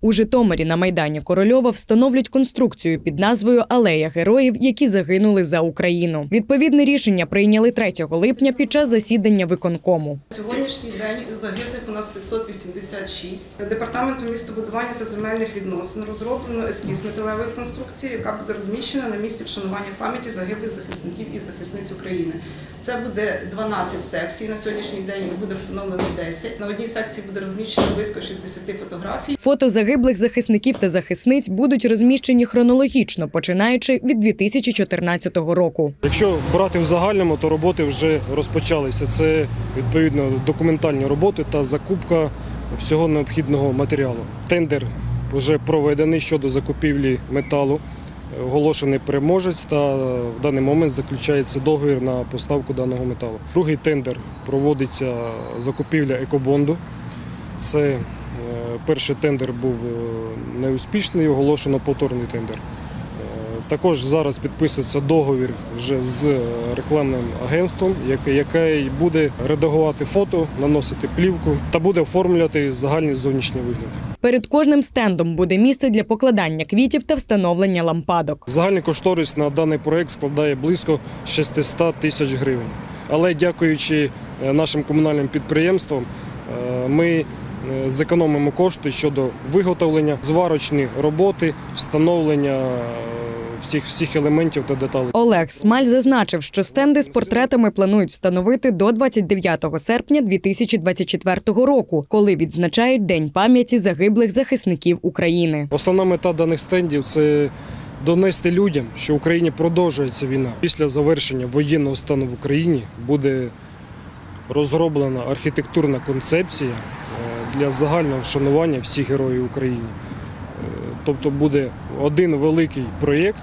У Житомирі на майдані Корольова встановлюють конструкцію під назвою Алея героїв, які загинули за Україну. Відповідне рішення прийняли 3 липня під час засідання виконкому. Сьогоднішній день загиблих у нас 586. Департаментом містобудування та земельних відносин розроблено ескіз металевої конструкції, яка буде розміщена на місці вшанування пам'яті загиблих захисників і захисниць України. Це буде 12 секцій. На сьогоднішній день буде встановлено 10. На одній секції буде розміщено близько 60 фотографій. Фото загиблих захисників та захисниць будуть розміщені хронологічно, починаючи від 2014 року. Якщо брати в загальному, то роботи вже розпочалися. Це відповідно документальні роботи та закупка всього необхідного матеріалу. Тендер вже проведений щодо закупівлі металу. Оголошений переможець та в даний момент заключається договір на поставку даного металу. Другий тендер проводиться закупівля екобонду. Це е, перший тендер був е, неуспішний, оголошено повторний тендер. Е, Також зараз підписується договір вже з рекламним агентством, яке, буде редагувати фото, наносити плівку та буде оформлювати загальний зовнішній вигляд. Перед кожним стендом буде місце для покладання квітів та встановлення лампадок. Загальний кошторис на даний проект складає близько 600 тисяч гривень. Але дякуючи е, нашим комунальним підприємствам, ми зекономимо кошти щодо виготовлення, зварочні роботи, встановлення е, всіх, всіх елементів та деталей. Олег Смаль зазначив, що стенди з портретами планують встановити до 29 серпня 2024 року, коли відзначають День пам'яті загиблих захисників України. Основна мета даних стендів це донести людям, що в Україні продовжується війна. Після завершення воєнного стану в Україні буде розроблена архітектурна концепція е, для загального вшанування всіх героїв України. Е, Тобто буде один великий проєкт,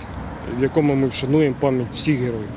в якому ми вшануємо пам'ять всіх героїв.